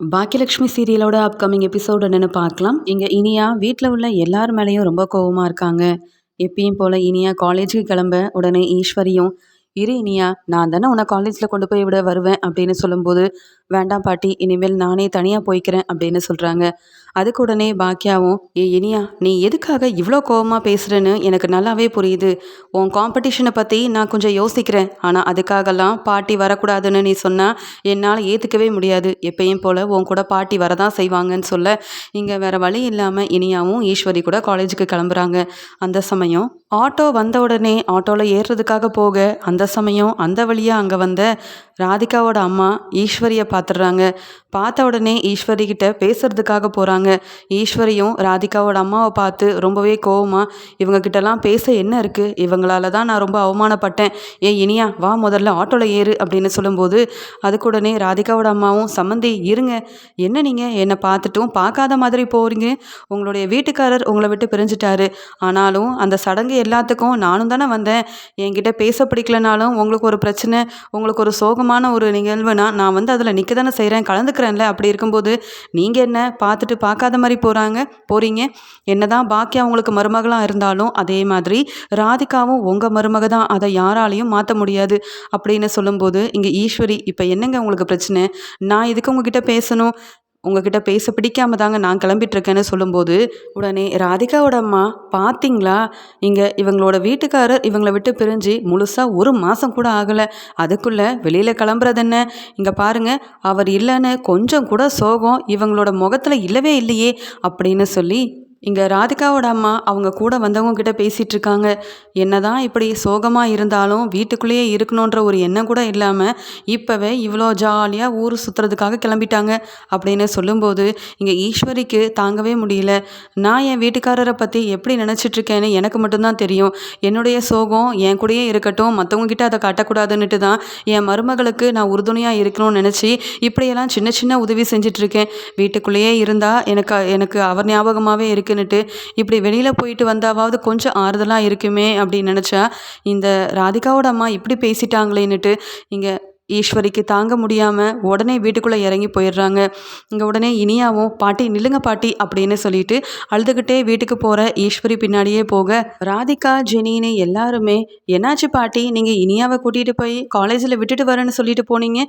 Baakiyalakshmi சீரியலோட upcoming episode என்னென்னு பார்க்கலாம். இங்கே இனியா வீட்டில் உள்ள எல்லார் மேலேயும் ரொம்ப கோவமாக இருக்காங்க. எப்பயும் போல் இனியா காலேஜுக்கு கிளம்ப உடனே ஈஸ்வரியும் இரு இனியா நான் தானே உன்னை காலேஜில் கொண்டு போய் விட வருவேன் அப்படின்னு சொல்லும்போது வேண்டாம் பாட்டி இனிமேல் நானே தனியாக போய்க்கிறேன் அப்படின்னு சொல்கிறாங்க அதுக்கு உடனே பாக்கியாவும் ஏ இனியா நீ எதுக்காக இவ்வளோ கோபமாக பேசுகிறேன்னு எனக்கு நல்லாவே புரியுது. உன் காம்படிஷனை பற்றி நான் கொஞ்சம் யோசிக்கிறேன். ஆனால் அதுக்காகலாம் பாட்டி வரக்கூடாதுன்னு நீ சொன்னால் என்னால் ஏற்றுக்கவே முடியாது. எப்பயும் போல் உன் கூட பாட்டி வரதான் செய்வாங்கன்னு சொல்ல இங்கே வேறு வழி இல்லாமல் இனியாவும் ஈஸ்வரி கூட காலேஜுக்கு கிளம்புறாங்க. அந்த சமயம் ஆட்டோ வந்த உடனே ஆட்டோவில் ஏறுறதுக்காக போக அந்த சமயம் அந்த வழியாக அங்கே வந்த ராதிகாவோட அம்மா ஈஸ்வரியை பார்த்துடுறாங்க பார்த்த உடனே ஈஸ்வரி கிட்ட பேசுறதுக்காக போகிறாங்க ஈஸ்வரியும் ராதிகாவோட அம்மாவை பார்த்து ரொம்பவே கோவமாக இவங்கக்கிட்டலாம் பேச என்ன இருக்குது இவங்களால தான் நான் ரொம்ப அவமானப்பட்டேன். ஏ இனியா வா முதல்ல ஆட்டோவில் ஏறு அப்படின்னு சொல்லும்போது அதுக்குடனே ராதிகாவோட அம்மாவும் சம்மந்தி இருங்க. என்ன நீங்கள் என்னை பார்த்துட்டும் பார்க்காத மாதிரி போகிறீங்க உங்களுடைய வீட்டுக்காரர் உங்களை விட்டு பிரிஞ்சிட்டாரு. ஆனாலும் அந்த சடங்கு எல்லாத்துக்கும் நானும் தானே வந்தேன். என்கிட்ட பேச பிடிக்கலனாலும் உங்களுக்கு ஒரு பிரச்சனை உங்களுக்கு ஒரு சோகம் சோகமான ஒரு நிகழ்வுனா நான் வந்து அதில் நிற்க தானே செய்கிறேன் கலந்துக்கிறேன்ல. அப்படி இருக்கும்போது நீங்கள் என்ன பார்த்துட்டு பார்க்காத மாதிரி போகிறாங்க போகிறீங்க என்ன தான் பாக்கியா அவங்களுக்கு மருமகளாக இருந்தாலும் அதே மாதிரி ராதிகாவும் உங்கள் மருமக தான். அதை யாராலையும் மாற்ற முடியாது அப்படின்னு சொல்லும்போது இங்கே ஈஸ்வரி இப்போ என்னங்க உங்களுக்கு பிரச்சனை? நான் இதுக்கு உங்ககிட்ட பேசணும்? உங்ககிட்ட பேச பிடிக்காம தாங்க நான் கிளம்பிட்டுருக்கேன்னு சொல்லும்போது உடனே ராதிகாவோட அம்மா பார்த்தீங்களா இங்கே இவங்களோட வீட்டுக்காரர் இவங்களை விட்டு பிரிஞ்சு முழுசாக ஒரு மாதம் கூட ஆகலை. அதுக்குள்ளே வெளியில் கிளம்புறது என்ன? இங்கே பாருங்கள் அவர் இல்லைன்னு கொஞ்சம் கூட சோகம் இவங்களோட முகத்தில் இல்லவே இல்லையே அப்படின்னு சொல்லி இங்கே ராதிகாவோட அம்மா அவங்க கூட வந்தவங்க கிட்ட பேசிகிட்டு இருக்காங்க. என்ன தான் இப்படி சோகமாக இருந்தாலும் வீட்டுக்குள்ளேயே இருக்கணுன்ற ஒரு எண்ணம் கூட இல்லாமல் இப்போவே இவ்வளோ ஜாலியாக ஊர் சுற்றுறதுக்காக கிளம்பிட்டாங்க அப்படின்னு சொல்லும்போது இங்கே ஈஸ்வரிக்கு தாங்கவே முடியல. நான் என் வீட்டுக்காரரை பற்றி எப்படி நினச்சிட்ருக்கேன்னு எனக்கு மட்டும்தான் தெரியும். என்னுடைய சோகம் என் கூடயே இருக்கட்டும் மற்றவங்க கிட்ட அதை காட்டக்கூடாதுன்னுட்டு தான் என் மருமகளுக்கு நான் உறுதுணையாக இருக்கணும்னு நினச்சி இப்படியெல்லாம் சின்ன சின்ன உதவி செஞ்சிட்ருக்கேன் வீட்டுக்குள்ளேயே இருந்தால் எனக்கு எனக்கு அவர் ஞாபகமாகவே இருக்கு. இருக்குன்னுட்டு இப்படி வெளியில் போயிட்டு வந்தாவது கொஞ்சம் ஆறுதலாக இருக்குமே அப்படின்னு நினச்சா இந்த ராதிகாவோட அம்மா இப்படி பேசிட்டாங்களேன்னுட்டு இங்கே ஈஸ்வரிக்கு தாங்க முடியாமல் உடனே வீட்டுக்குள்ளே இறங்கி போயிடுறாங்க. இங்கே உடனே இனியாவும் பாட்டி நில்லுங்க பாட்டி அப்படின்னு சொல்லிட்டு அழுதுகிட்டே வீட்டுக்கு போகிற ஈஸ்வரி பின்னாடியே போக ராதிகா ஜெனின்னு எல்லாருமே என்னாச்சு பாட்டி நீங்கள் இனியாவை கூட்டிகிட்டு போய் காலேஜில் விட்டுட்டு வரேன்னு சொல்லிட்டு போனீங்க?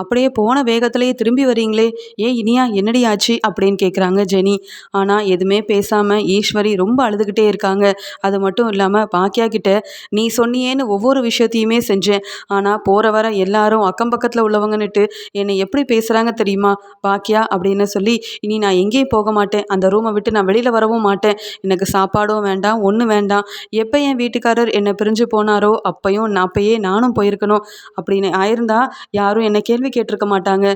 அப்படியே போன வேகத்திலேயே திரும்பி வரீங்களே ஏன் இனியா என்னடி ஆச்சு? அப்படின்னு கேட்குறாங்க ஜெனி. ஆனால் எதுவுமே பேசாமல் ஈஸ்வரி ரொம்ப அழுதுகிட்டே இருக்காங்க. அது மட்டும் இல்லாமல் பாக்கியா கிட்ட நீ சொன்னியேன்னு ஒவ்வொரு விஷயத்தையுமே செஞ்சேன். ஆனால் போகிற வர எல்லாரும் அக்கம் பக்கத்தில் உள்ளவங்கன்னுட்டு என்னை எப்படி பேசுகிறாங்க தெரியுமா? பாக்கியா அப்படின்னு சொல்லி இனி நான் எங்கேயும் போக மாட்டேன். அந்த ரூமை விட்டு நான் வெளியில் வரவும் மாட்டேன். எனக்கு சாப்பாடும் வேண்டாம் ஒன்றும் வேண்டாம். எப்போ என் வீட்டுக்காரர் என்னை பிரிஞ்சு போனாரோ அப்பையும் நான் அப்பயே நானும் போயிருக்கணும். அப்படின்னு. ஆயிருந்தா யாரும் என்னை கேள்வி கேட்டிருக்க மாட்டாங்க.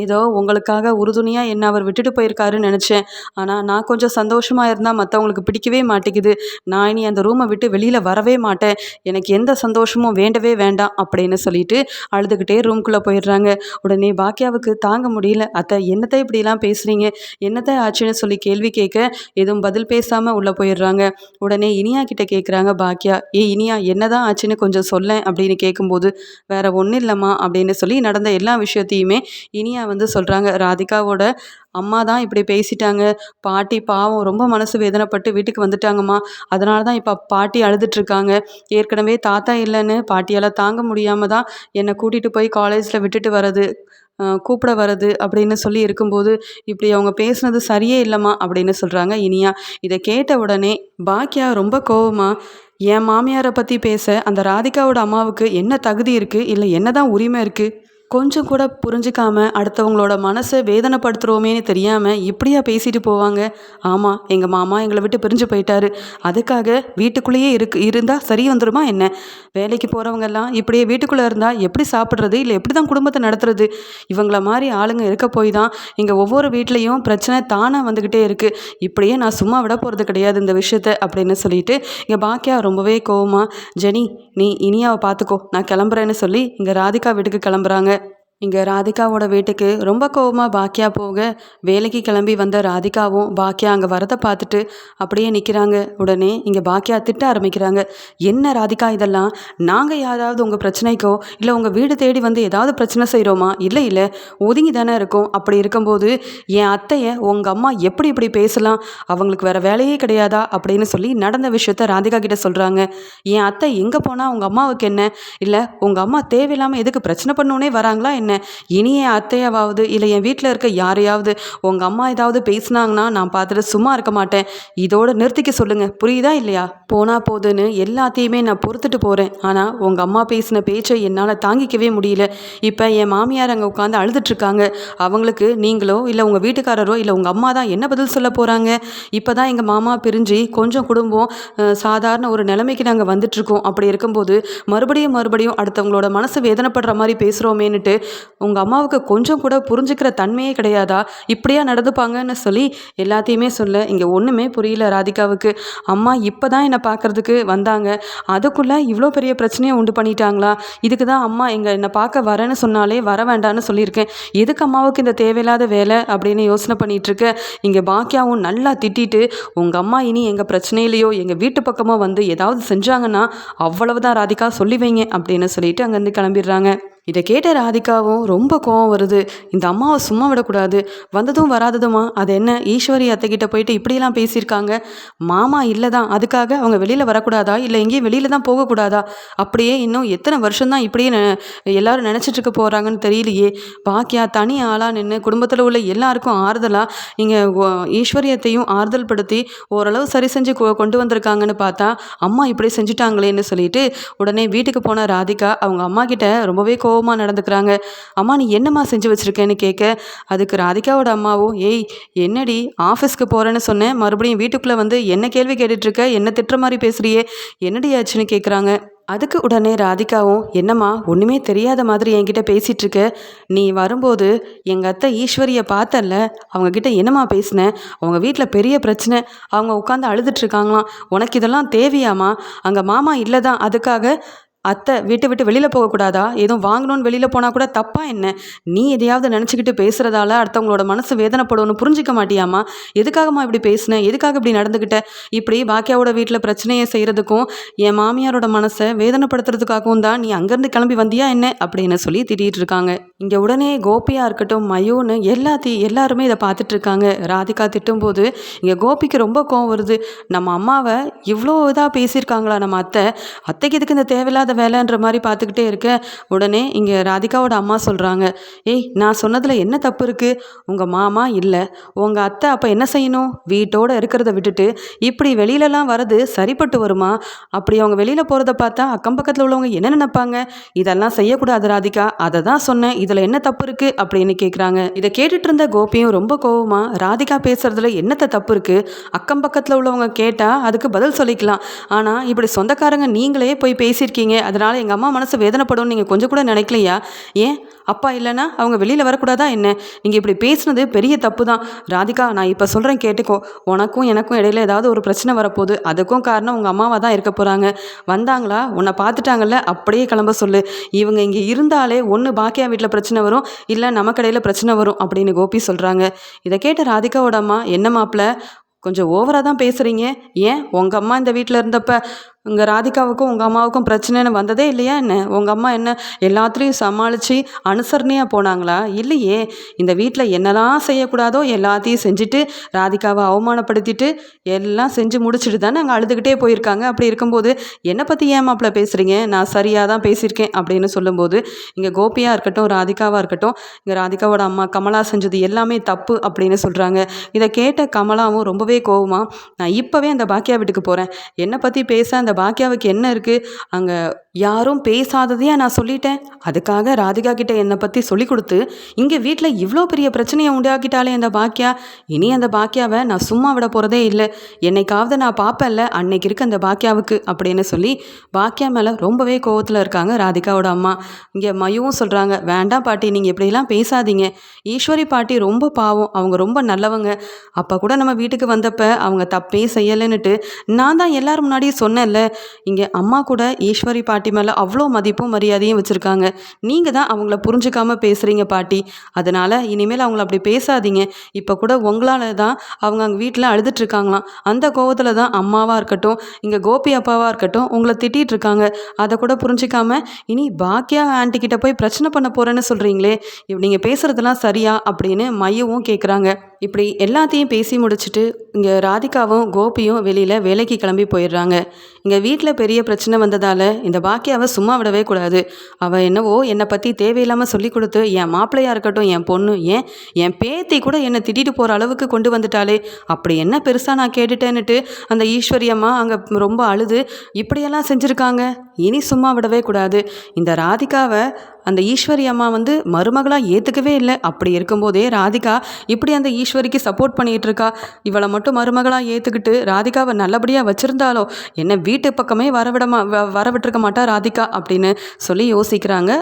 ஏதோ உங்களுக்காக உறுதுணையாக என்ன அவர் விட்டுட்டு போயிருக்காருன்னு நினச்சேன். ஆனால் நான் கொஞ்சம் சந்தோஷமாக இருந்தால் மற்றவங்களுக்கு பிடிக்கவே மாட்டேங்குது. நான் இனி அந்த ரூமை விட்டு வெளியில் வரவே மாட்டேன். எனக்கு எந்த சந்தோஷமும் வேண்டவே வேண்டாம் அப்படின்னு சொல்லிட்டு அழுதுகிட்டே அப்படியே ரூம்குள்ளே போயிடுறாங்க. உடனே பாக்கியாவுக்கு தாங்க முடியல. அத்தை என்னத்தை இப்படிலாம் பேசுகிறீங்க என்னத்தை ஆச்சுன்னு சொல்லி கேள்வி கேட்க எதுவும் பதில் பேசாமல் உள்ளே போயிடுறாங்க. உடனே இனியா கிட்ட கேட்குறாங்க பாக்கியா ஏ இனியா என்னதான் ஆச்சுன்னு கொஞ்சம் சொல்ல அப்படின்னு கேட்கும்போது வேற ஒன்றும் இல்லைம்மா அப்படின்னு சொல்லி நடந்த எல்லா விஷயத்தையுமே இனியா வந்து சொல்கிறாங்க ராதிகாவோட அம்மா தான் இப்படி பேசிட்டாங்க. பாட்டி பாவம் ரொம்ப மனசு வேதனைப்பட்டு வீட்டுக்கு வந்துட்டாங்கம்மா. அதனால தான் இப்போ பாட்டி அழுதுட்ருக்காங்க ஏற்கனவே தாத்தா இல்லைன்னு பாட்டியால் தாங்க முடியாமல் தான் என்னை கூட்டிகிட்டு போய் காலேஜில் விட்டுட்டு வர்றது கூப்பிட வர்றது அப்படின்னு சொல்லி இருக்கும்போது இப்படி அவங்க பேசுனது சரியே இல்லைம்மா அப்படின்னு சொல்கிறாங்க இனியா. இதை கேட்ட உடனே பாக்கியா ரொம்ப கோவமாக என் மாமியாரை பற்றி பேச அந்த ராதிகாவோட அம்மாவுக்கு என்ன தகுதி இருக்குது இல்லை என்ன தான் உரிமை இருக்குது கொஞ்சம் கூட புரிஞ்சிக்காமல் அடுத்தவங்களோட மனசை வேதனைப்படுத்துகிறோமேனு தெரியாமல் இப்படியா பேசிட்டு போவாங்க. ஆமாம் எங்கள் மாமா எங்களை விட்டு பிரிஞ்சு போயிட்டாரு. அதுக்காக வீட்டுக்குள்ளேயே இருக்கு இருந்தால் சரி வந்துடுமா என்ன? வேலைக்கு போகிறவங்கெல்லாம் இப்படியே வீட்டுக்குள்ளே இருந்தால் எப்படி சாப்பிட்றது? இல்லை எப்படி தான் குடும்பத்தை நடத்துறது? இவங்கள மாதிரி ஆளுங்க இருக்க போய் தான் இங்கே ஒவ்வொரு வீட்லேயும் பிரச்சனை தானாக வந்துக்கிட்டே இருக்குது இப்படியே நான் சும்மா விட போகிறது கிடையாது இந்த விஷயத்த அப்படின்னு சொல்லிட்டு இங்கே பாக்கியா ரொம்பவே கோவமாக ஜெனி நீ இனியாவை பார்த்துக்கோ. நான் கிளம்புறேன்னு சொல்லி இங்கே ராதிகா வீட்டுக்கு கிளம்புறாங்க. இங்கே ராதிகாவோட வீட்டுக்கு ரொம்ப கோவமாக பாக்கியா போக வேலைக்கு கிளம்பி வந்த ராதிகாவும் பாக்கியா அங்கே வரதை பார்த்துட்டு அப்படியே நிற்கிறாங்க உடனே இங்கே பாக்கியா திட்ட ஆரம்பிக்கிறாங்க. என்ன ராதிகா இதெல்லாம்? நாங்கள் யாராவது உங்கள் பிரச்சனைக்கோ இல்லை உங்கள் வீடு தேடி வந்து ஏதாவது பிரச்சனை செய்கிறோமா இல்லை இல்லை. ஒதுங்கி தானே இருக்கும். அப்படி இருக்கும்போது என் அத்தையை உங்கள் அம்மா எப்படி இப்படி பேசலாம்? அவங்களுக்கு வேறு வேலையே கிடையாதா? அப்படின்னு சொல்லி நடந்த விஷயத்த ராதிகா கிட்ட சொல்கிறாங்க என் அத்தை எங்கே போனால் உங்கள் அம்மாவுக்கு என்ன? இல்லை உங்கள் அம்மா தேவையில்லாமல் எதுக்கு பிரச்சனை பண்ணோன்னே வராங்களா? என்ன இனி என் அத்தையாவது இல்லை என் வீட்டில் இருக்க யாரையாவது உங்கள் அம்மா ஏதாவது பேசினாங்கன்னா நான் பார்த்துட்டு சும்மா இருக்க மாட்டேன். இதோட நிறுத்திக்க சொல்லுங்கள் புரியுதா இல்லையா? போனால் போதுன்னு எல்லாத்தையுமே நான் பொறுத்துட்டு போகிறேன் ஆனால் உங்கள் அம்மா பேசின பேச்சை என்னால் தாங்கிக்கவே முடியல. இப்போ என் மாமியார் அங்கே உட்காந்து அழுதுட்ருக்காங்க. அவங்களுக்கு நீங்களோ இல்லை உங்கள் வீட்டுக்காரரோ இல்லை உங்கள் அம்மா தான் என்ன பதில் சொல்ல போகிறாங்க இப்போ தான் எங்கள் மாமா பிரிஞ்சு கொஞ்சம் குடும்பம் சாதாரண ஒரு நிலைமைக்கு நாங்கள் வந்துட்ருக்கோம். அப்படி இருக்கும்போது மறுபடியும் மறுபடியும் அடுத்தவங்களோட மனசு வேதனைப்படுற மாதிரி பேசுகிறோமேனுட்டு உங்கள் அம்மாவுக்கு கொஞ்சம் கூட புரிஞ்சுக்கிற தன்மையே கிடையாதா? இப்படியா நடந்துப்பாங்கன்னு சொல்லி எல்லாத்தையுமே சொல்ல இங்கே ஒன்றுமே புரியல ராதிகாவுக்கு. அம்மா இப்போ தான் என்னை பார்க்கறதுக்கு வந்தாங்க. அதுக்குள்ளே இவ்வளோ பெரிய பிரச்சனையை உண்டு பண்ணிட்டாங்களா? இதுக்கு தான் அம்மா எங்கள் என்னை பார்க்க வரேன்னு சொன்னாலே வர வேண்டான்னு சொல்லியிருக்கேன். எதுக்கு அம்மாவுக்கு இந்த தேவையில்லாத வேலை அப்படின்னு யோசனை பண்ணிகிட்ருக்க இங்கே பாக்கியாவும் நல்லா திட்டிட்டு உங்கள் அம்மா இனி எங்கள் பிரச்சனையிலையோ எங்கள் வீட்டு பக்கமோ வந்து ஏதாவது செஞ்சாங்கன்னா அவ்வளவுதான் ராதிகா சொல்லி வைங்க அப்படின்னு சொல்லிட்டு அங்கேருந்து கிளம்பிடுறாங்க. இதை கேட்ட ராதிகாவும் ரொம்ப கோவம் வருது. இந்த அம்மாவை சும்மா விடக்கூடாது. வந்ததும் வராததுமா? அது என்ன? ஈஸ்வரி அத்தைக்கிட்ட போயிட்டு இப்படியெல்லாம் பேசியிருக்காங்க? மாமா இல்லை தான் அதுக்காக அவங்க வெளியில் வரக்கூடாதா? இல்லை எங்கேயும் வெளியில் தான் போகக்கூடாதா? அப்படியே இன்னும் எத்தனை வருஷம்தான் இப்படியே நெ- எல்லாரும் நினச்சிட்டு இருக்க போகிறாங்கன்னு தெரியலையே. பாக்கியா தனி ஆளாக நின்று குடும்பத்தில் உள்ள எல்லாருக்கும் ஆறுதலாக இங்கே ஈஸ்வரியத்தையும் ஆறுதல் படுத்தி ஓரளவு சரி செஞ்சு கொ- கொண்டு வந்திருக்காங்கன்னு பார்த்தா அம்மா இப்படி செஞ்சுட்டாங்களேன்னு சொல்லிட்டு உடனே வீட்டுக்கு போன ராதிகா அவங்க அம்மா கிட்ட ரொம்பவே கோபமாக நடந்துக்கிறாங்க. அம்மா நீ என்னம்மா செஞ்சு வச்சிருக்கேன்னு கேட்க அதுக்கு ராதிகாவோட அம்மாவும் ஏய் என்னடி ஆஃபீஸ்க்கு போகிறேன்னு சொன்னேன். மறுபடியும் வீட்டுக்குள்ளே வந்து என்ன கேள்வி கேட்டுட்ருக்க? என்ன திட்டுற மாதிரி பேசுகிறியே என்னடி ஆச்சுன்னு கேட்குறாங்க அதுக்கு உடனே ராதிகாவும் என்னம்மா ஒன்றுமே தெரியாத மாதிரி என்கிட்ட பேசிகிட்ருக்க நீ வரும்போது எங்கள் அத்தை ஈஸ்வரியை பார்த்தல்ல. அவங்கக்கிட்ட என்னம்மா பேசினேன் அவங்க வீட்டில் பெரிய பிரச்சனை. அவங்க உட்காந்து அழுதுட்டுருக்காங்களாம் உனக்கு இதெல்லாம் தேவையாம்மா? அங்கே மாமா இல்லை தான் அதுக்காக அத்தை வீட்டை விட்டு வெளியில் போகக்கூடாதா? எதுவும் வாங்கணும்னு வெளியில் போனால் கூட தப்பா என்ன? நீ எதையாவது நினச்சிக்கிட்டு பேசுகிறதால அடுத்தவங்களோட மனசு வேதனைப்படும்னு புரிஞ்சிக்க மாட்டியாம்மா? எதுக்காகம்மா இப்படி பேசினேன் எதுக்காக இப்படி நடந்துக்கிட்ட இப்படி பாக்கியாவோட வீட்டில் பிரச்சனையை செய்கிறதுக்கும் என் மாமியாரோட மனசை வேதனைப்படுத்துறதுக்காகவும் தான் நீ அங்கேருந்து கிளம்பி வந்தியா என்ன? அப்படின்னு சொல்லி திட்டிகிட்டு இருக்காங்க. இங்கே உடனே கோபியாக இருக்கட்டும் மயூன்னு எல்லாத்தையும் எல்லாருமே இதை பார்த்துட்டு இருக்காங்க. ராதிகா திட்டும்போது இங்கே கோபிக்கு ரொம்ப கோவம் வருது. நம்ம அம்மாவை இவ்வளோ இதாக பேசியிருக்காங்களா நம்ம அத்தை? அத்தைக்கு எதுக்கு இந்த தேவையில்லாத வேலைன்ற மாதிரி பார்த்துக்கிட்டே இருக்க. உடனே இங்கே ராதிகாவோட அம்மா சொல்கிறாங்க ஏய் நான் சொன்னதில் என்ன தப்பு இருக்குது உங்கள் மாமா இல்லை. உங்கள் அத்தை அப்போ என்ன செய்யணும்? வீட்டோடு இருக்கிறத விட்டுட்டு இப்படி வெளியிலலாம் வர்றது சரிப்பட்டு வருமா? அப்படி அவங்க வெளியில் போகிறத பார்த்தா அக்கம் பக்கத்தில் உள்ளவங்க என்ன நினைப்பாங்க? இதெல்லாம் செய்யக்கூடாது ராதிகா. அதை தான் சொன்னேன். இதில் என்ன தப்பு இருக்குது அப்படின்னு கேட்குறாங்க இதை கேட்டுட்டு இருந்த கோபியும் ரொம்ப கோவமாக ராதிகா பேசுகிறதுல என்னத்த தப்பு இருக்குது அக்கம் பக்கத்தில் உள்ளவங்க கேட்டால் அதுக்கு பதில் சொல்லிக்கலாம். ஆனால் இப்படி சொந்தக்காரங்க நீங்களே போய் பேசியிருக்கீங்க. அதனால் எங்கள் அம்மா மனசு வேதனைப்படும் நீங்கள் கொஞ்சம் கூட நினைக்கலையா? ஏன்? அப்பா இல்லைன்னா அவங்க வெளியில் வரக்கூடாதா என்ன? நீங்கள் இப்படி பேசுனது பெரிய தப்பு தான் ராதிகா நான் இப்போ சொல்கிறேன் கேட்டுக்கோ. உனக்கும் எனக்கும் இடையில ஏதாவது ஒரு பிரச்சனை வரப்போகுது. அதுக்கும் காரணம் உங்கள் அம்மாவாக தான் இருக்க போகிறாங்க வந்தாங்களா? உன்னை பார்த்துட்டாங்கல்ல? அப்படியே கிளம்ப சொல்லு. இவங்க இங்கே இருந்தாலே ஒன்று பாக்கியா வீட்டில் பிரச்சனை வரும். இல்லை நம்ம கடையில் பிரச்சனை வரும் அப்படின்னு கோபி சொல்கிறாங்க இதை கேட்ட ராதிகாவோட அம்மா என்ன மாப்பிள்ள கொஞ்சம் ஓவராக தான் பேசுகிறீங்க ஏன்? உங்கள் அம்மா இந்த வீட்டில் இருந்தப்போ உங்கள் ராதிகாவுக்கும் உங்கள் அம்மாவுக்கும் பிரச்சனைன்னு வந்ததே இல்லையா என்ன? உங்கள் அம்மா என்ன எல்லாத்துலேயும் சமாளித்து அனுசரணையாக போனாங்களா? இல்லையே. இந்த வீட்டில் என்னெல்லாம் செய்யக்கூடாதோ எல்லாத்தையும் செஞ்சுட்டு ராதிகாவை அவமானப்படுத்திட்டு எல்லாம் செஞ்சு முடிச்சுட்டு தானே அங்கே அழுதுகிட்டே போயிருக்காங்க. அப்படி இருக்கும்போது என்னை பற்றி ஏன் மாப்பிள்ள பேசுகிறீங்க நான் சரியாக தான் பேசியிருக்கேன் அப்படின்னு சொல்லும்போது இங்கே கோபியாக இருக்கட்டும் ராதிகாவாக இருக்கட்டும் இங்கே ராதிகாவோட அம்மா கமலா செஞ்சது எல்லாமே தப்பு அப்படின்னு சொல்கிறாங்க இதை கேட்ட கமலாவும் ரொம்பவே கோவமாக நான் இப்போவே அந்த பாக்கியா வீட்டுக்கு போகிறேன் என்னை பற்றி பேச அந்த பாக்கியாவுக்கு என்ன இருக்குது அங்கே யாரும் பேசாததையா நான் சொல்லிட்டேன். அதுக்காக ராதிகா கிட்ட என்னை பற்றி சொல்லி கொடுத்து இங்கே வீட்டில் இவ்வளோ பெரிய பிரச்சனையை உண்டாக்கிட்டாலே அந்த பாக்கியா இனி அந்த பாக்கியாவை நான் சும்மா விட போகிறதே இல்லை. என்னைக்காவது நான் பார்ப்பேன்ல அன்னைக்கு இருக்க அந்த பாக்கியாவுக்கு அப்படின்னு சொல்லி பாக்கியா மேலே ரொம்பவே கோவத்தில் இருக்காங்க ராதிகாவோட அம்மா. இங்கே மயுவும் சொல்கிறாங்க வேண்டாம் பாட்டி நீங்கள் இப்படியெல்லாம் பேசாதீங்க. ஈஸ்வரி பாட்டி ரொம்ப பாவம் அவங்க ரொம்ப நல்லவங்க. அப்போ கூட நம்ம வீட்டுக்கு வந்தப்ப அவங்க தப்பே செய்யலைன்னுட்டு நான் தான் எல்லாரும் முன்னாடியும் சொன்னேன்ல. இங்கே அம்மா கூட ஈஸ்வரி பாட்டி பாட்டி மேலே அவ்வளோ மதிப்பும் மரியாதையும் வச்சுருக்காங்க. நீங்கள் தான் அவங்கள புரிஞ்சுக்காம பேசுகிறீங்க பாட்டி. அதனால் இனிமேல் அவங்கள அப்படி பேசாதீங்க. இப்போ கூட உங்களால் தான் அவங்க அங்கே வீட்டில் அழுதுட்ருக்காங்களாம் அந்த கோவத்தில் தான் அம்மாவாக இருக்கட்டும் இங்கே கோபி அப்பாவாக இருக்கட்டும் உங்களை திட்டிகிட்டு இருக்காங்க. அதை கூட புரிஞ்சிக்காம இனி பாக்கியா ஆண்டி கிட்ட போய் பிரச்சனை பண்ண போகிறேன்னு சொல்கிறீங்களே நீங்கள் பேசுகிறதெல்லாம் சரியா? அப்படின்னு மையவும் கேட்குறாங்க இப்படி எல்லாத்தையும் பேசி முடிச்சுட்டு இங்கே ராதிகாவும் கோபியும் வெளியில் வேலைக்கு கிளம்பி போயிடுறாங்க. இங்கே வீட்டில் பெரிய பிரச்சனை வந்ததால் இந்த பாக்கியாவை சும்மா விடவே கூடாது. அவள் என்னவோ என்னை பற்றி தேவையில்லாமல் சொல்லி கொடுத்து என் மாப்பிள்ளையாக இருக்கட்டும் என் பொண்ணு ஏன் என் பேத்தி கூட என்னை திட்டிட்டு போகிற அளவுக்கு கொண்டு வந்துட்டாளே. அப்படி என்ன பெருசாக நான் கேட்டுட்டேன்னுட்டு அந்த ஈஸ்வரி அம்மா அங்கே ரொம்ப அழுது இப்படியெல்லாம் செஞ்சுருக்காங்க? இனி சும்மா விடவே கூடாது. இந்த ராதிகாவை அந்த ஈஸ்வரி அம்மா வந்து மருமகளாக ஏற்றுக்கவே இல்லை. அப்படி இருக்கும்போதே ராதிகா இப்படி அந்த ஈஸ்வரிக்கு சப்போர்ட் பண்ணிகிட்டு இருக்கா இவளை மட்டும் மருமகளாக ஏற்றுக்கிட்டு ராதிகாவை நல்லபடியாக வச்சுருந்தாலோ? என்ன வீட்டு பக்கமே வரவிடமா வ மாட்டா ராதிகா அப்படின்னு சொல்லி யோசிக்கிறாங்க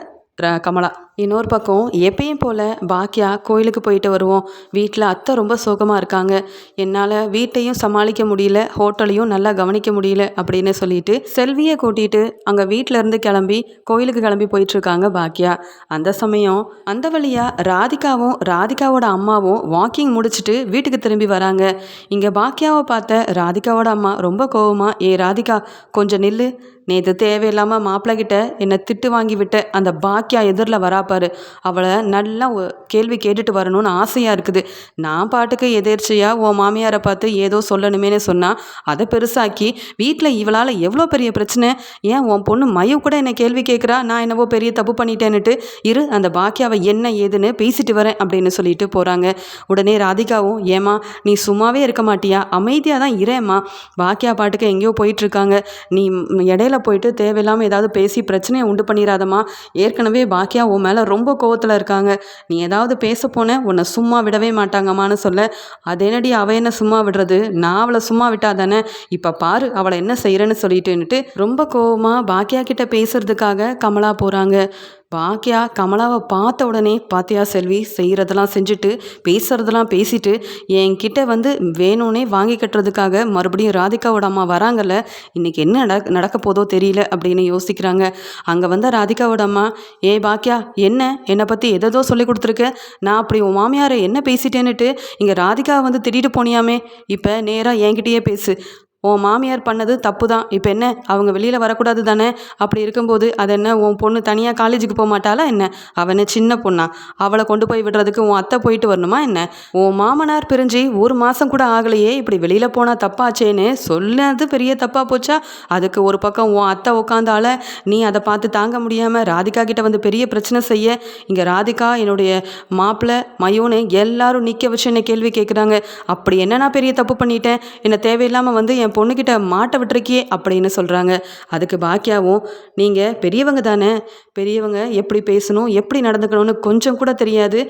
கமலா. இன்னொரு பக்கம் எப்பயும் போல் பாக்கியா கோயிலுக்கு போயிட்டு வருவோம். வீட்டில் அத்தை ரொம்ப சோகமாக இருக்காங்க. என்னால் வீட்டையும் சமாளிக்க முடியல ஹோட்டலையும் நல்லா கவனிக்க முடியல அப்படின்னு சொல்லிட்டு செல்வியை கூட்டிகிட்டு அங்கே இருந்து கிளம்பி கோயிலுக்கு கிளம்பி போயிட்டுருக்காங்க பாக்கியா அந்த சமயம் அந்த வழியாக ராதிகாவும் ராதிகாவோட அம்மாவும் வாக்கிங் முடிச்சுட்டு வீட்டுக்கு திரும்பி வராங்க. இங்கே பாக்கியாவை பார்த்த ராதிகாவோட அம்மா ரொம்ப கோவமாக ஏ ராதிகா கொஞ்சம் நில்லு. நேற்று தேவையில்லாமல் மாப்பிள்ளை கிட்ட என்னை திட்டு வாங்கி விட்ட அந்த பாக்கியா எதிரில் பார்ப்பாரு அவளை நல்லா கேள்வி கேட்டுட்டு வரணும்னு ஆசையாக இருக்குது. நான் பாட்டுக்கு எதேர்ச்சியாக உன் மாமியாரை பார்த்து ஏதோ சொல்லணுமேனு சொன்னால் அதை பெருசாக்கி வீட்டில் இவளால் எவ்வளோ பெரிய பிரச்சனை? ஏன் உன் பொண்ணு மயு கூட என்னை கேள்வி கேட்குறா? நான் என்னவோ பெரிய தப்பு பண்ணிட்டேன்னுட்டு இரு அந்த பாக்கியாவை என்ன ஏதுன்னு பேசிட்டு வரேன் அப்படின்னு சொல்லிட்டு போகிறாங்க உடனே ராதிகாவும் ஏமா நீ சும்மாவே இருக்க மாட்டியா? அமைதியாக தான் இரேம்மா பாக்கியா பாட்டுக்கு எங்கேயோ போயிட்டுருக்காங்க. நீ இடையில போயிட்டு தேவையில்லாமல் ஏதாவது பேசி பிரச்சனையை உண்டு பண்ணிடாதம்மா ஏற்கனவே பாக்கியா உன் மேலே ரொம்ப கோவத்தில் இருக்காங்க. நீ ஏதாவது பேச போன உன்னை சும்மா விடவே மாட்டாங்கம்மான்னு சொல்ல அதேனடி என்னடி அவ என்ன சும்மா விடுறது? நான் அவளை சும்மா விட்டா தானே? இப்போ பாரு அவளை என்ன செய்கிறேன்னு சொல்லிட்டுன்னுட்டு ரொம்ப கோவமாக பாக்கியா கிட்ட பேசுறதுக்காக கமலா போகிறாங்க பாக்கியா கமலாவை பார்த்த உடனே பாத்தியா செல்வி செய்கிறதெல்லாம் செஞ்சுட்டு பேசுகிறதெல்லாம் பேசிட்டு என்கிட்ட வந்து வேணும்னே வாங்கி கட்டுறதுக்காக மறுபடியும் ராதிகாவோட அம்மா வராங்கல்ல இன்னைக்கு என்ன நட நடக்க போதோ தெரியல அப்படின்னு யோசிக்கிறாங்க. அங்கே வந்த ராதிகாவோட அம்மா ஏய் பாக்கியா என்ன? என்னை பற்றி எதோ சொல்லி கொடுத்துருக்க. நான் அப்படி உன் மாமியாரை என்ன பேசிட்டேன்னுட்டு இங்கே ராதிகா வந்து திட்டிட்டு போனியாமே. இப்போ நேராக என்கிட்டயே பேசு. உன் மாமியார் பண்ணது தப்பு தான் இப்போ என்ன? அவங்க வெளியில் வரக்கூடாது தானே? அப்படி இருக்கும்போது அது என்ன? உன் பொண்ணு தனியாக காலேஜுக்கு போக மாட்டாளா என்ன? அவனை சின்ன பொண்ணா? அவளை கொண்டு போய் விடுறதுக்கு உன் அத்தை போயிட்டு வரணுமா என்ன? உன் மாமனார் பிரிஞ்சு ஒரு மாதம் கூட ஆகலையே. இப்படி வெளியில் போனால் தப்பாச்சேன்னு சொன்னது பெரிய தப்பாக போச்சா? அதுக்கு ஒரு பக்கம் உன் அத்தை உட்காந்தால நீ அதை பார்த்து தாங்க முடியாமல் ராதிகா கிட்ட வந்து பெரிய பிரச்சனை செய்ய. இங்கே ராதிகா என்னுடைய மாப்பிள்ளை மயோனு எல்லாரும் நிற்க வச்சு என்னை கேள்வி கேட்குறாங்க அப்படி என்ன நான் பெரிய தப்பு பண்ணிட்டேன்? என்னை தேவையில்லாமல் வந்து என் பொண்ணுக்கிட்ட மாட்ட விட்டுருக்கியே அப்படின்னு சொல்கிறாங்க அதுக்கு பாக்கியாவும் நீங்கள் பெரியவங்க தானே? பெரியவங்க எப்படி பேசணும்? எப்படி நடந்துக்கணும்னு கொஞ்சம் கூட தெரியாது.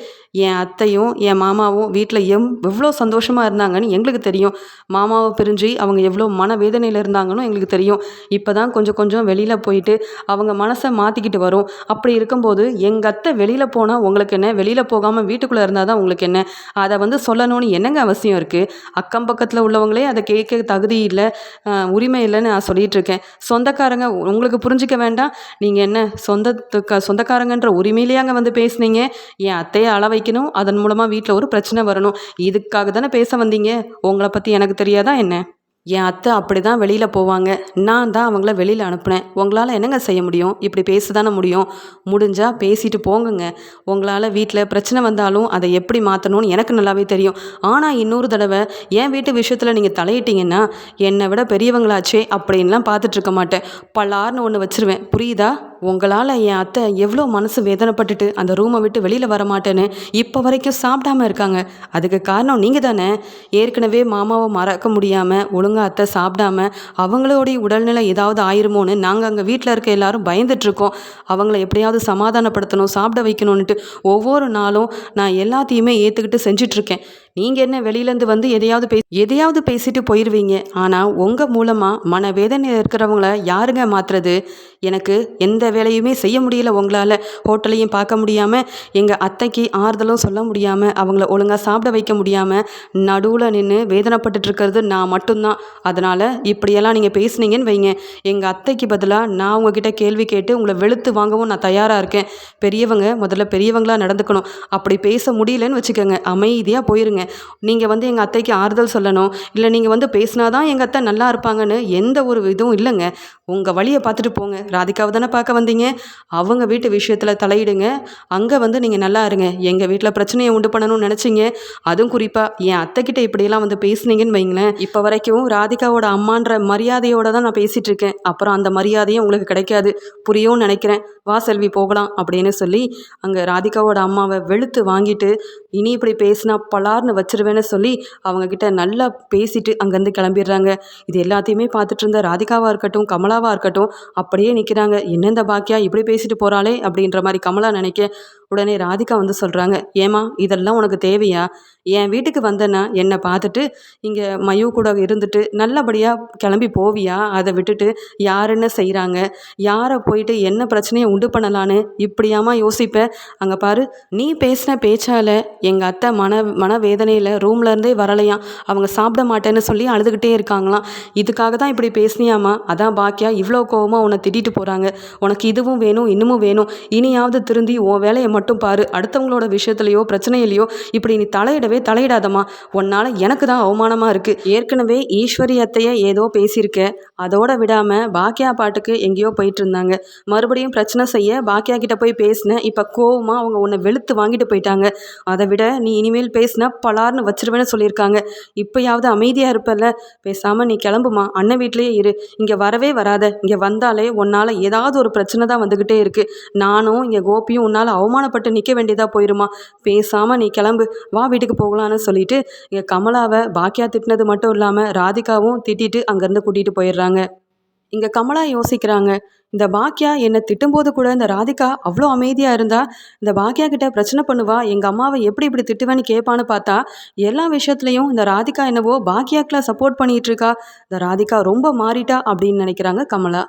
என் அத்தையும் என் மாமாவும் வீட்டில் எம் எவ்வளோ சந்தோஷமாக இருந்தாங்கன்னு எங்களுக்கு தெரியும். மாமாவை பிரிஞ்சு அவங்க எவ்வளோ மனவேதனையில் இருந்தாங்கன்னு எங்களுக்கு தெரியும். இப்போ தான் கொஞ்சம் கொஞ்சம் வெளியில் போயிட்டு அவங்க மனசை மாற்றிக்கிட்டு வரும். அப்படி இருக்கும்போது எங்கள் அத்தை வெளியில் போனால் உங்களுக்கு என்ன? வெளியில் போகாமல் வீட்டுக்குள்ளே இருந்தால் தான் உங்களுக்கு என்ன? அதை வந்து சொல்லணும்னு என்னங்க அவசியம் இருக்குது அக்கம் பக்கத்தில் உள்ளவங்களே அதை கேட்க தகுதி இல்லை உரிமை இல்லைன்னு நான் சொல்லிகிட்டு இருக்கேன் சொந்தக்காரங்க உங்களுக்கு புரிஞ்சிக்க வேண்டாம். நீங்கள் என்ன சொந்தத்துக்கு சொந்தக்காரங்கன்ற உரிமையிலேயே அங்கே வந்து பேசுனீங்க. என் அத்தையை அள வைக்கணும். அதன் மூலமாக வீட்டில் ஒரு பிரச்சனை வரணும். இதுக்காக தானே பேச வந்தீங்க? உங்களை பற்றி எனக்கு தெரியாதா என்ன? என் அத்தை அப்படி தான் வெளியில் போவாங்க. நான் தான் அவங்கள வெளியில் அனுப்புனேன். உங்களால் என்னங்க செய்ய முடியும்? இப்படி பேச தானே முடியும்? முடிஞ்சால் பேசிட்டு போங்கங்க. உங்களால் வீட்டில் பிரச்சனை வந்தாலும் அதை எப்படி மாற்றணும்னு எனக்கு நல்லாவே தெரியும். ஆனால் இன்னொரு தடவை என் வீட்டு விஷயத்தில் நீங்கள் தலையிட்டீங்கன்னா என்னை விட பெரியவங்களாச்சே அப்படின்லாம் பார்த்துட்ருக்க மாட்டேன். பல்லார்னு ஒன்று வச்சிருவேன். புரியுதா? உங்களால் என் அத்தை எவ்வளோ மனசு வேதனைப்பட்டுட்டு அந்த ரூமை விட்டு வெளியில் வர மாட்டேன்னு இப்போ வரைக்கும் சாப்பிடாம இருக்காங்க. அதுக்கு காரணம் நீங்கள் தானே? ஏற்கனவே மாமாவை மறக்க முடியாமல் ஒழுங்கா அத்தை சாப்பிடாம அவங்களோடைய உடல்நிலை ஏதாவது ஆயிருமோன்னு நாங்கள் அங்கே வீட்டில் இருக்க எல்லாரும் பயந்துட்டுருக்கோம் அவங்கள எப்படியாவது சமாதானப்படுத்தணும் சாப்பிட வைக்கணும்னுட்டு ஒவ்வொரு நாளும் நான் எல்லாத்தையுமே ஏற்றுக்கிட்டு செஞ்சிட்ருக்கேன் நீங்கள் என்ன வெளியிலேருந்து வந்து எதையாவது பே எதையாவது பேசிட்டு போயிடுவீங்க ஆனால் உங்கள் மூலமாக மனவேதனையில் இருக்கிறவங்கள யாருங்க மாற்றுறது எனக்கு எந்த வேலையுமே செய்ய முடியல உங்களால். ஹோட்டலையும் பார்க்க முடியாமல் எங்கள் அத்தைக்கு ஆறுதலும் சொல்ல முடியாமல் அவங்கள ஒழுங்காக சாப்பிட வைக்க முடியாமல் நடுவில் நின்று வேதனைப்பட்டு இருக்கிறது நான் மட்டும்தான். அதனால் இப்படியெல்லாம் நீங்கள் பேசுனீங்கன்னு வைங்க. எங்கள் அத்தைக்கு பதிலாக நான் உங்ககிட்ட கேள்வி கேட்டு உங்களை வெளுத்து வாங்கவும் நான் தயாராக இருக்கேன். பெரியவங்க முதல்ல பெரியவங்களா நடந்துக்கணும். அப்படி பேச முடியலன்னு வச்சுக்கோங்க. அமைதியாக போயிருங்க. நீங்கள் வந்து எங்கள் அத்தைக்கு ஆறுதல் சொல்லணும். இல்லை நீங்கள் வந்து பேசினாதான் எங்கள் அத்தை நல்லா இருப்பாங்கன்னு எந்த ஒரு இதுவும் இல்லைங்க. உங்கள் வழியை பார்த்துட்டு போங்க. ராதிகாவை தானே பார்க்க வந்தீங்க? அவங்க வீட்டு விஷயத்தில் தலையிடுங்க. அங்கே வந்து நீங்கள் நல்லா இருங்க. எங்கள் வீட்டில் பிரச்சனையை உண்டு பண்ணணும்னு நினச்சிங்க. அதுவும் குறிப்பாக என் அத்தைக்கிட்ட இப்படியெல்லாம் வந்து பேசுனீங்கன்னு வைங்களேன். இப்போ வரைக்கும் ராதிகாவோட அம்மான்ற மரியாதையோட தான் நான் பேசிகிட்டு இருக்கேன். அப்புறம் அந்த மரியாதையும் உங்களுக்கு கிடைக்காது. புரியும்னு நினைக்கிறேன். வா செல்வி போகலாம் அப்படின்னு சொல்லி அங்கே ராதிகாவோட அம்மாவை வெளுத்து வாங்கிட்டு இனி இப்படி பேசினா பலார்னு வச்சிருவேன்னு சொல்லி அவங்கக்கிட்ட நல்லா பேசிட்டு அங்கேருந்து கிளம்பிடுறாங்க. இது எல்லாத்தையுமே பார்த்துட்டு இருந்த ராதிகாவாக இருக்கட்டும் கமலா கமலாவாக இருக்கட்டும் அப்படியே நிற்கிறாங்க என்ன இந்த பாக்கியா இப்படி பேசிட்டு போகிறாளே அப்படின்ற மாதிரி கமலா நினைக்க உடனே ராதிகா வந்து சொல்கிறாங்க ஏமா இதெல்லாம் உனக்கு தேவையா? என் வீட்டுக்கு வந்தேன்னா என்னை பார்த்துட்டு இங்கே மயு கூட இருந்துட்டு நல்லபடியாக கிளம்பி போவியா? அதை விட்டுட்டு யார் என்ன செய்கிறாங்க யாரை போயிட்டு என்ன பிரச்சனையை உண்டு பண்ணலான்னு இப்படியாமா யோசிப்பேன் அங்கே பாரு நீ பேசின பேச்சால் எங்கள் அத்தை மன மனவேதனையில் ரூம்லேருந்தே வரலையாம். அவங்க சாப்பிட மாட்டேன்னு சொல்லி அழுதுகிட்டே இருக்காங்களாம். இதுக்காக தான் இப்படி பேசினியாமா அதான் பாக்கியா இவ்வளோ கோவமாக உன்னை திட்டிட்டு போகிறாங்க உனக்கு இதுவும் வேணும் இன்னமும் வேணும். இனியாவது திருந்தி உன் வேலையை மட்டும் பாரு. அடுத்தவங்களோட விஷயத்துலையோ பிரச்சனையிலையோ இப்படி நீ தலையிடவே தலையிடாதம்மா. உன்னால் எனக்கு தான் அவமானமாக இருக்குது ஏற்கனவே ஈஸ்வரி அத்தையை ஏதோ பேசியிருக்க. அதோட விடாமல் பாக்கியா பாட்டுக்கு எங்கேயோ போயிட்டு இருந்தாங்க. மறுபடியும் பிரச்சனை செய்ய பாக்கியா கிட்ட போய் பேசினேன். இப்போ கோவமாக அவங்க உன்னை வெளுத்து வாங்கிட்டு போயிட்டாங்க. அதை விட நீ இனிமேல் பேசினா பலார்னு வச்சிருவேன்னு சொல்லியிருக்காங்க. இப்போயாவது அமைதியாக இருப்பல்ல? பேசாமல் நீ கிளம்புமா? அண்ணன் வீட்லேயே இரு. இங்கே வரவே வராத. இங்கே வந்தாலே உன்னால் ஏதாவது ஒரு பிரச்சனை தான் வந்துக்கிட்டே இருக்குது நானும் இங்கே கோபியும் உன்னால் அவமானப்பட்டு நிற்க வேண்டியதாக போயிருமா? பேசாமல் நீ கிளம்பு. வா வீட்டுக்கு போகலான்னு சொல்லிட்டு இங்கே கமலாவை பாக்கியா திட்டினது மட்டும் இல்லாமல் ராதிகாவும் திட்டிட்டு அங்கேருந்து கூட்டிகிட்டு போயிடுறாங்க. இங்கே கமலா யோசிக்கிறாங்க இந்த பாக்கியா என்னை திட்டும்போது கூட இந்த ராதிகா அவ்வளோ அமைதியாக இருந்தா இந்த பாக்கியா கிட்ட பிரச்சனை பண்ணுவா எங்கள் அம்மாவை எப்படி இப்படி திட்டுவேன்னு கேட்பான்னு பார்த்தா எல்லா விஷயத்துலையும் இந்த ராதிகா என்னவோ பாக்கியாக்கெலாம் சப்போர்ட் பண்ணிகிட்டு இருக்கா இந்த ராதிகா ரொம்ப மாறிட்டா அப்படின்னு நினைக்கிறாங்க கமலா.